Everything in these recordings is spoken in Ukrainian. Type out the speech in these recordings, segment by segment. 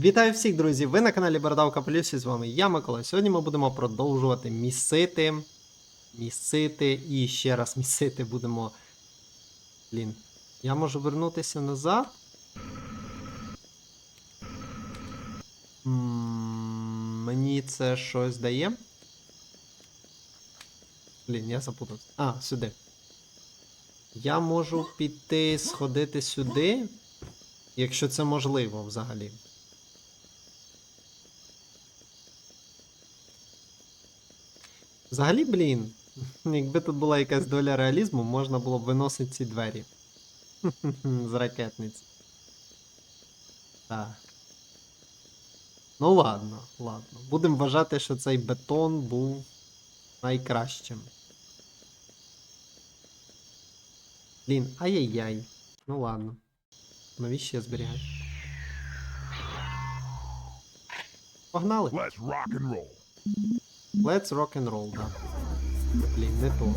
Вітаю всіх, друзі! Ви на каналі Бородавка Плюс і з вами я, Микола. Сьогодні ми будемо продовжувати місити. Місити і ще раз місити будемо. Блін. Я можу вернутися назад. Мені це щось дає. Блін, я запутався. А, сюди. Я можу піти сходити сюди, якщо це можливо взагалі. Взагалі, блін, якби тут була якась доля реалізму, можна було б виносити ці двері. З ракетниці. Так. Ну ладно, ладно. Будемо вважати, що цей бетон був найкращим. Блін, ай-яй-яй. Ну ладно. Навіщо я зберігаю? Погнали! Let's rock and roll. Let's rock and roll, да. Блін, не то.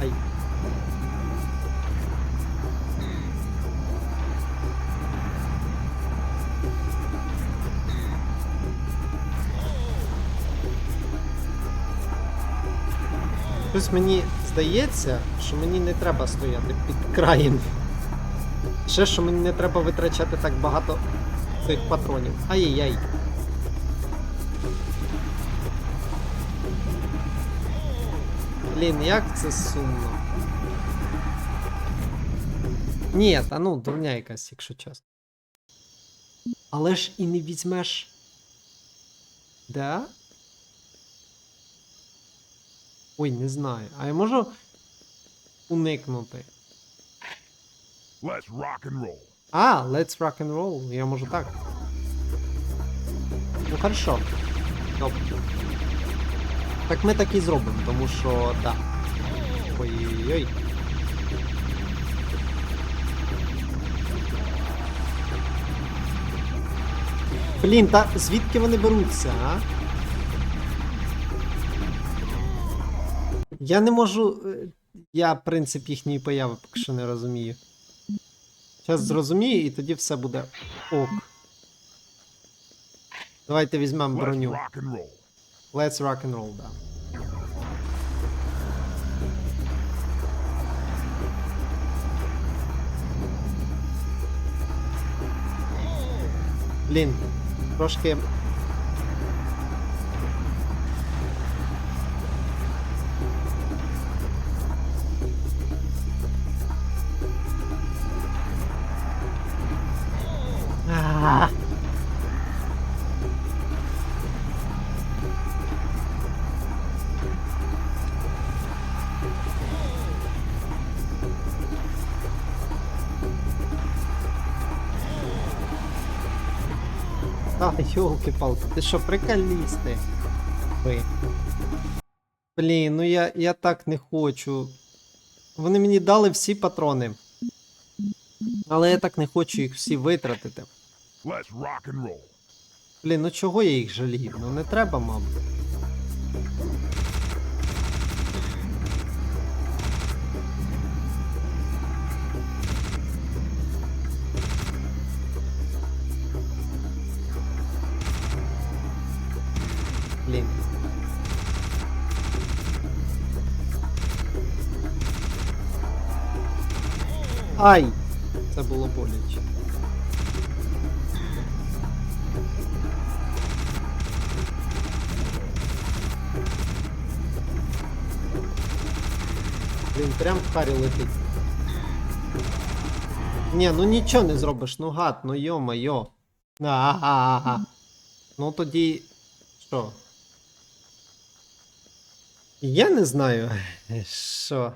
Ай. Щось мені здається, що мені не треба стояти під краєм. Ще що мені не треба витрачати так багато цих патронів. Ай-яй-яй. Блін, як це сумно. Ні, та ну, дурня якась, якщо чесно. Але ж і не візьмеш. Да? Ой, не знаю. А я можу уникнути. Let's rock and roll. А, let's rock and roll. Я можу так. Ну хорошо. Добре. Так ми так і зробимо, тому що так. Ой-ой-ой. Блін, та звідки вони беруться, а? Я не можу. е, Я принцип їхньої появи поки що не розумію. Зараз зрозумію, і тоді все буде ок. Давайте візьмемо броню. Let's rock and roll, да. Блін, трошки. Йолки-палки, ти що, приколісти? Ви. Блін, ну я, я так не хочу. Вони мені дали всі патрони. Але я так не хочу їх всі витратити. Блін, ну чого я їх жалію? Ну не треба, мабуть. Ай! Це було боляче. Блін, прям в харі летить. Ні, ну нічого не зробиш, ну гад, ну йо-майо. Ага. Ну тоді. Що? Я не знаю. Що?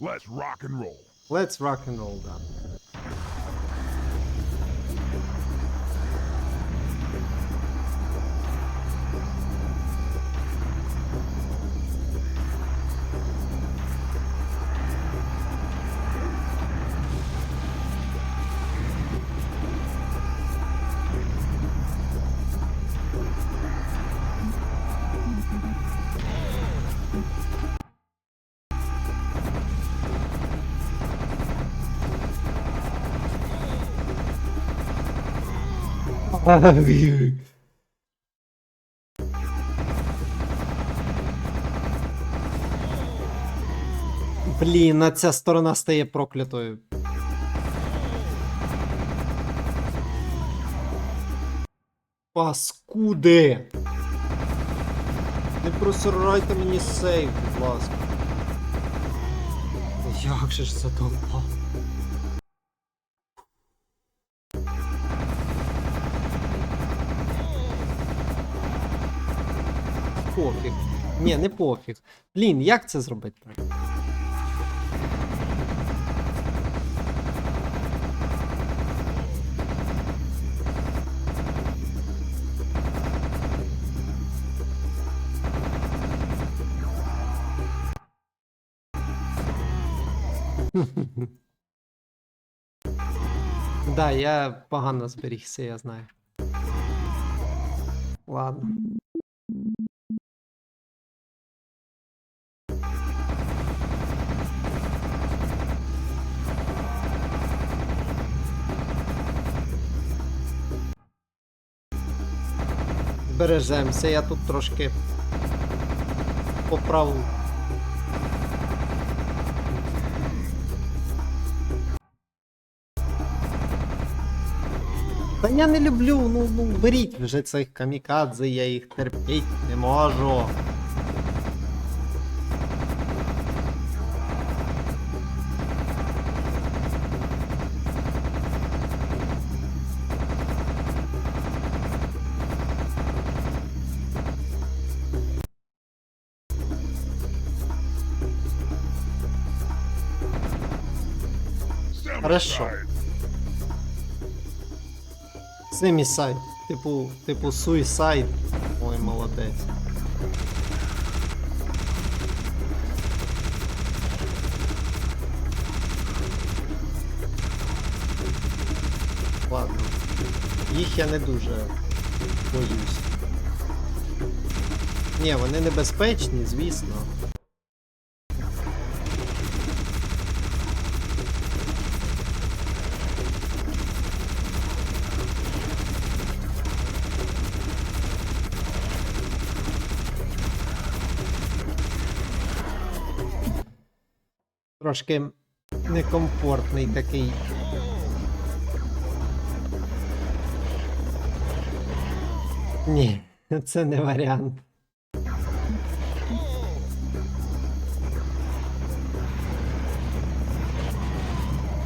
Let's rock and roll. Let's rock and roll, да. Блін, а ця сторона стає проклятою. Паскуди! Не просирайте мені сейв, будь ласка. Як же ж задовбав? Пофіг. Ні, не пофіг. Блін, як це зробити? Да, я погано зберігся, я знаю. Ладно. Збережемося, я тут трошки поправу. Та я не люблю, ну, ну беріть вже цих камікадзе, я їх терпіть не можу. Хорошо. Семісайд. Типу, типу суїсайд. Ой, молодець. Ладно. Їх я не дуже боюсь. Ні, вони небезпечні, звісно. Трошки некомфортний такий. Ні, це не варіант.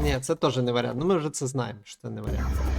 Ні, це теж не варіант. Ну ми вже це знаємо, що це не варіант.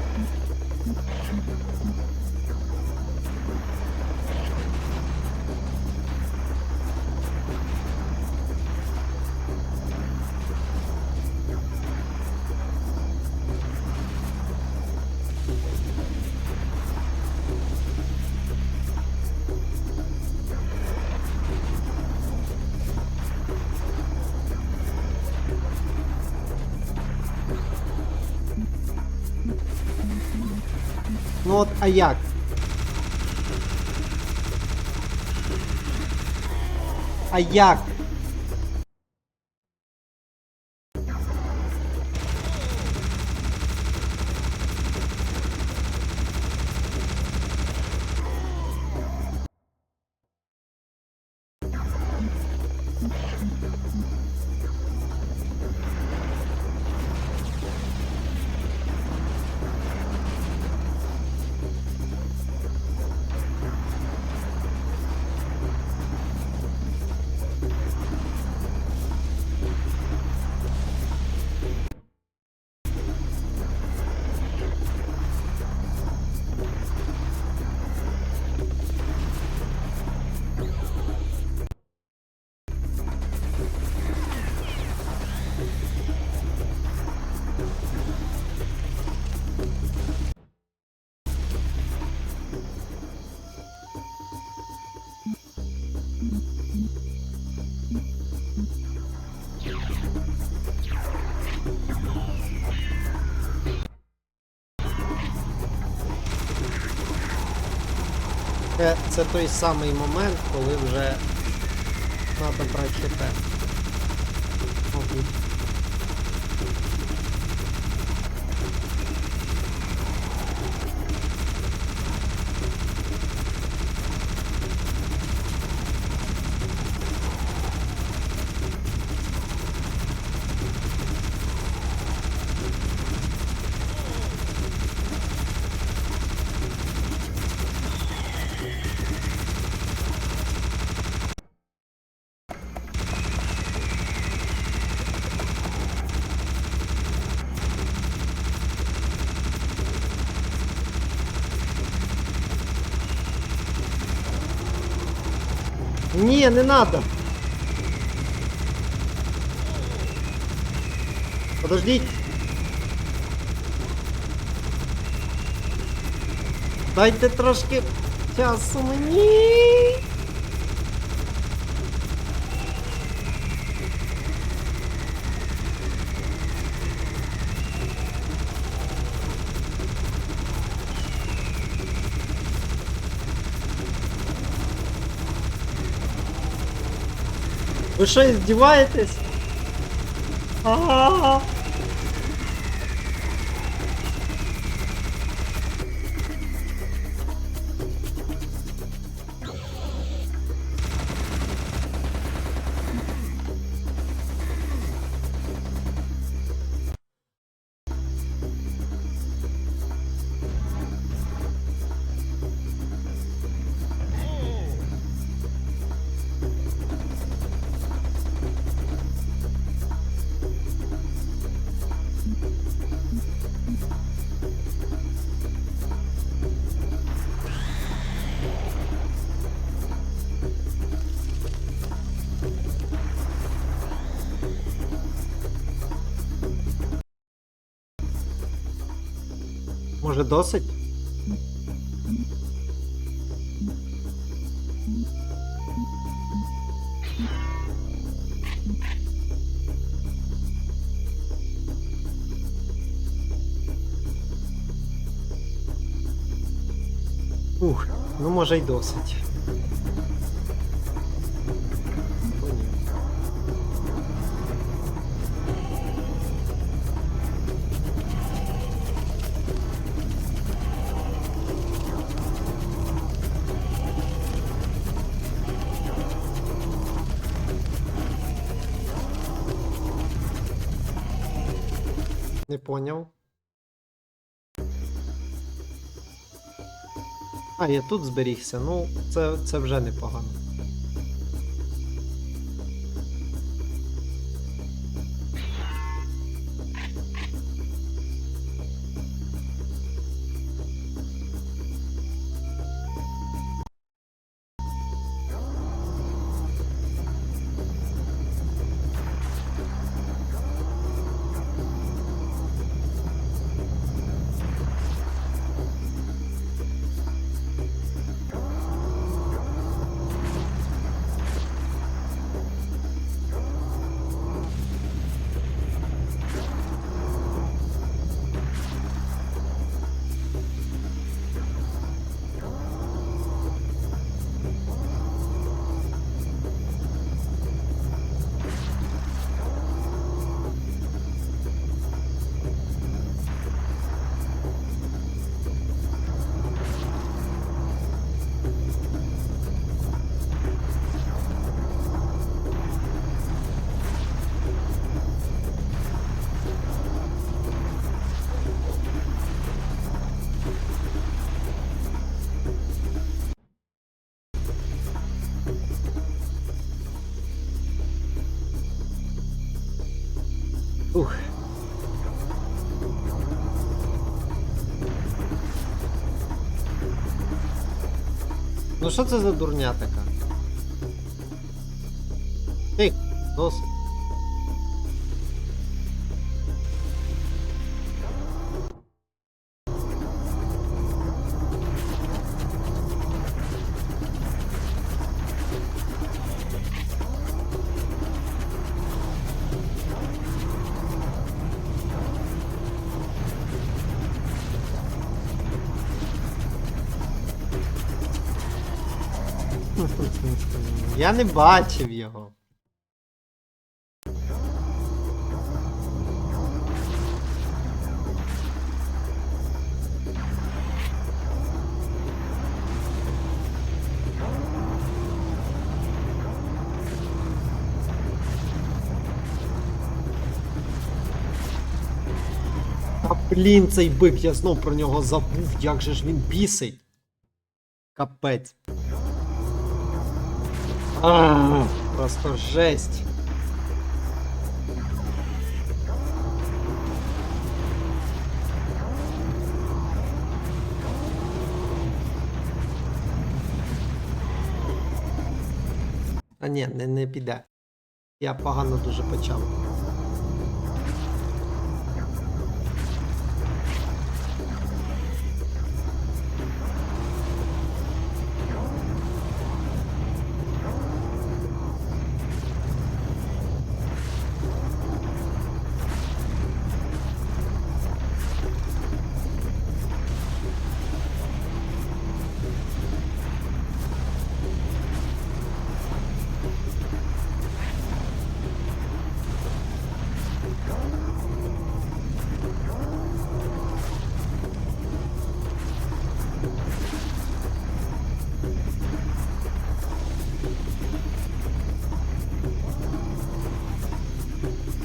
Ну от, а як? А як? Це, той самий момент, коли вже треба брати ХП. Мабуть. Ні, не надо. Подождіть. Дайте трошки часу мені. Ви що, здіваєтесь? А-а-а. Може досить? Ух, ну може й досить. Поняв. А, я тут зберігся. Ну, це, це вже непогано. Ух. Ну що це за дурня така? Тих, досить. Я не бачив його. Блін, цей бик, я знов про нього забув, як же ж він бісить. Капець. А, просто жесть. А ні, не, не піде. Я погано дуже почав.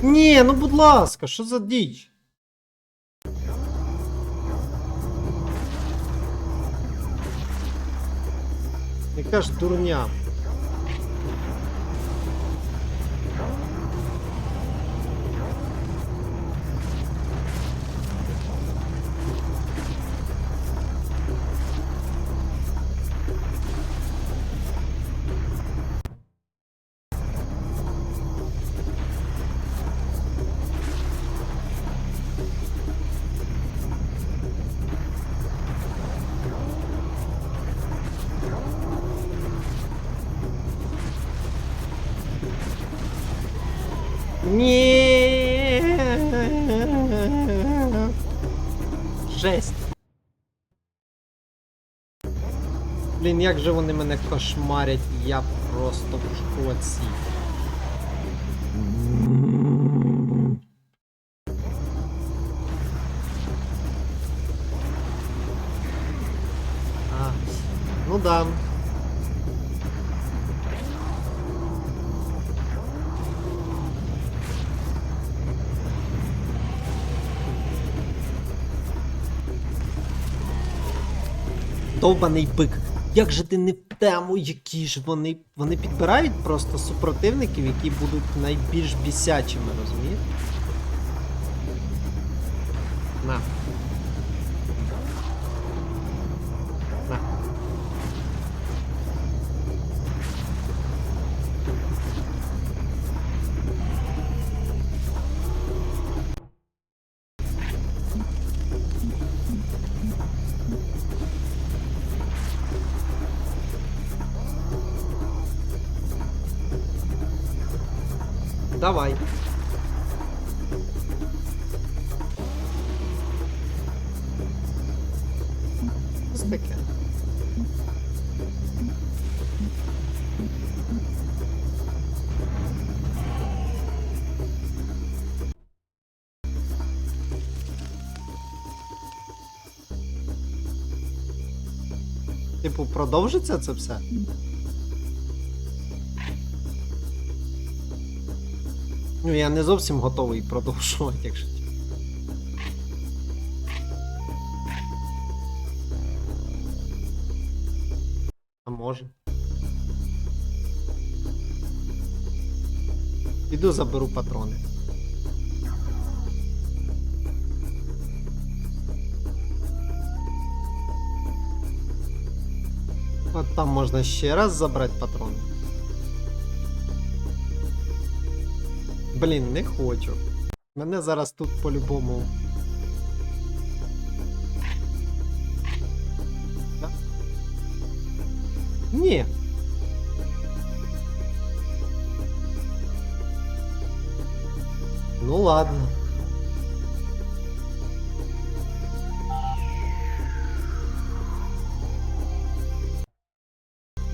Ні, ну будь ласка, що за діч? Яка ж дурня. Жесть. Блін, як же вони мене кошмарять, я просто в шоці. Довбаний бик. Як же ти не в тему, які ж вони. Вони підбирають просто супротивників, які будуть найбільш бісячими, розумієш? На. Таке. Типу, продовжиться це все? Ну, я не зовсім готовий продовжувати, якщо. Піду заберу патрони. От там можна ще раз забрати патрони. Блін, не хочу. Мене зараз тут по-любому. Ні. Ну ладно.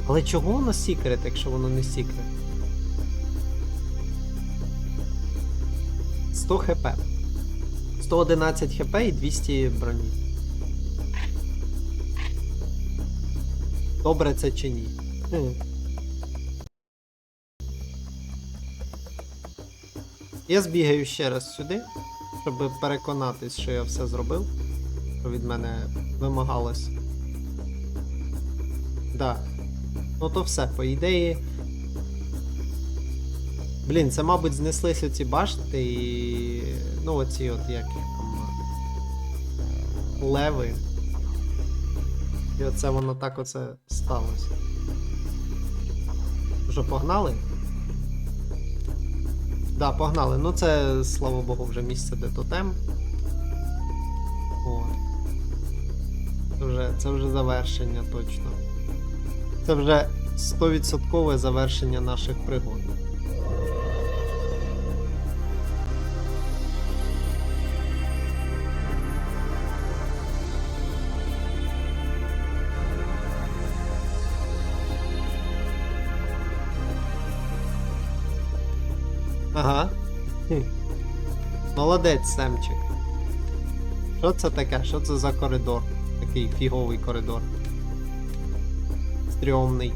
Але чого воно секрет, якщо воно не секрет? 100 хп. 111 хп і 200 броні. Добре це чи ні? Я збігаю ще раз сюди, щоб переконатись, що я все зробив. Що від мене вимагалось. Да. Ну то все, по ідеї. Блін, це, мабуть, знеслися ці башти і. Ну, оці от як їх там. Леви. І оце воно так оце сталося. Що, погнали? Да, погнали. Ну це, слава Богу, вже місце, де тотем. О. Це вже, це вже завершення точно. Це вже 100% завершення наших пригод. Молодець, Семчик. Що це таке? Що це за коридор? Такий фіговий коридор. Стрьомний.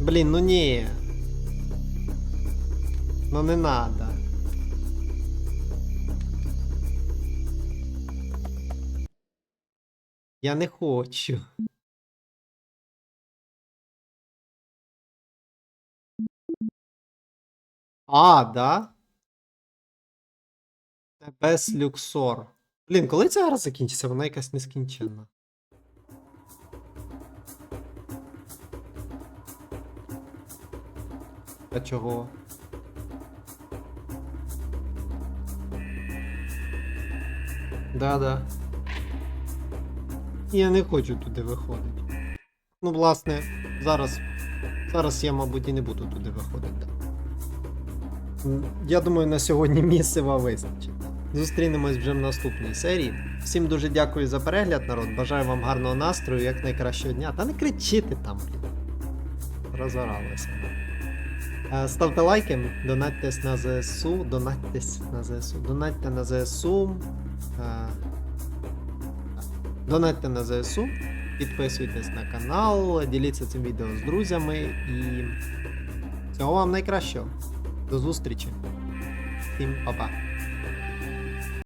Блін, ну ні. Ну не надо. Я не хочу. А, да? Без люксор. Блін, коли ця гра закінчиться? Вона якась нескінченна. А чого? Да-да. Я не хочу туди виходити. Ну, власне, зараз. Зараз я, мабуть, і не буду туди виходити. Я думаю, на сьогодні місцева вистачить. Зустрінемось вже в наступній серії. Всім дуже дякую за перегляд, народ. Бажаю вам гарного настрою, як найкращого дня. Та не кричити там, блін. Розоралися. Е, Ставте лайки, донаттесь на ЗСУ, донаттесь на ЗСУ, донатьте на ЗСУ. е, Донатьте на ЗСУ, підписуйтесь на канал, діліться цим відео з друзями і всього вам найкращого. До зустрічі. Всім па-па.